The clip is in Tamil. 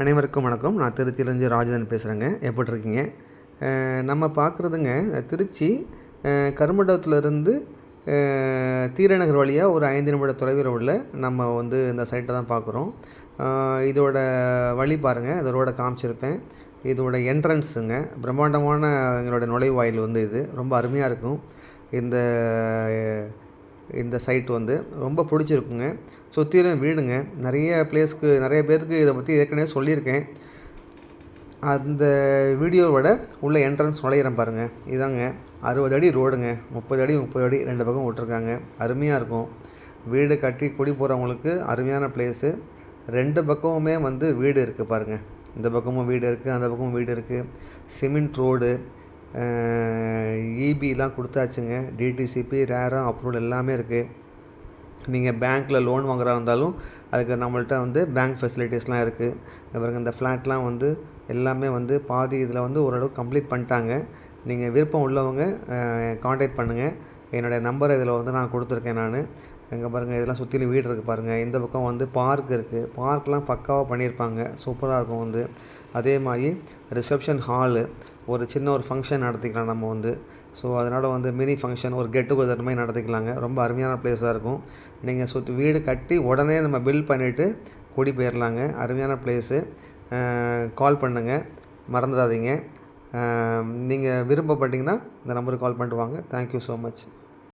அனைவருக்கும் வணக்கம். நான் திருச்சியிலேருந்து ராஜதன் பேசுகிறேங்க எப்படி இருக்கீங்க நம்ம பார்க்குறதுங்க திருச்சி கருமண்டபத்துலேருந்து தீரநகர் வழியாக ஒரு ஐந்து நிமிட தொலைவில் உள்ள நம்ம வந்து இந்த சைட்டை தான் பார்க்குறோம் இதோட வழி பாருங்கள் இதோட காமிச்சிருப்பேன். இதோட என்ட்ரன்ஸுங்க பிரம்மாண்டமான எங்களோட நுழைவாயில் வந்து இது. ரொம்ப அருமையாக இருக்கும். இந்த இந்த சைட் வந்து ரொம்ப பிடிச்சிருக்குங்க. சுற்றிலும் வீடுங்க. நிறைய பிளேஸ்க்கு நிறைய பேருக்கு இதை பற்றி ஏற்கனவே சொல்லியிருக்கேன். அந்த வீடியோவோட உள்ள என்ட்ரன்ஸ் நுழையிறேன் பாருங்கள் இதாங்க. அறுபது அடி ரோடுங்க முப்பது அடி முப்பது அடி ரெண்டு பக்கம் விட்ருக்காங்க அருமையாக இருக்கும். வீடு கட்டி குடி போகிறவங்களுக்கு அருமையான பிளேஸு ரெண்டு பக்கமுமே வந்து வீடு இருக்குது பாருங்கள் இந்த பக்கமும் வீடு இருக்குது அந்த பக்கமும் வீடு இருக்குது சிமெண்ட் ரோடு இபிலாம் கொடுத்தாச்சுங்க. டிடிசிபி ரேரம் அப்ரூவல் எல்லாமே இருக்குது நீங்கள் பேங்க்கில் லோன் வாங்குறா இருந்தாலும் அதுக்கு நம்மள்ட்ட வந்து பேங்க் ஃபெசிலிட்டிஸ்லாம் இருக்குது பாருங்க இந்த ஃப்ளாட்லாம் வந்து எல்லாமே வந்து பாதி இதில் வந்து ஓரளவுக்கு கம்ப்ளீட் பண்ணிட்டாங்க. நீங்கள் விருப்பம் உள்ளவங்க காண்டாக்ட் பண்ணுங்கள் என்னுடைய நம்பர் இதில் வந்து நான் கொடுத்துருக்கேன் நான். இங்கே பாருங்கள் இதெல்லாம் சுற்றிலும் வீடு இருக்குது பாருங்கள் இந்த பக்கம் வந்து பார்க் இருக்குது பார்க்லாம் பக்காவாக பண்ணியிருப்பாங்க. சூப்பராக இருக்கும் வந்து. அதே மாதிரி ரிசப்ஷன் ஹாலு ஒரு சின்ன ஒரு ஃபங்க்ஷன் நடத்திக்கலாம் நம்ம வந்து. ஸோ அதனால் வந்து மினி ஃபங்க்ஷன் ஒரு கெட் டுகெதர் மாதிரி நடத்திக்கலாங்க. ரொம்ப அருமையான பிளேஸாக இருக்கும். நீங்கள் சுற்றி வீடு கட்டி உடனே நம்ம பில் பண்ணிவிட்டு குடி போயிடலாங்க அருமையான பிளேஸு கால் பண்ணுங்கள் மறந்துடாதீங்க. நீங்கள் விருப்பப்பட்டீங்கன்னா இந்த நம்பருக்கு கால் பண்ணிட்டு வாங்க. Thank you so much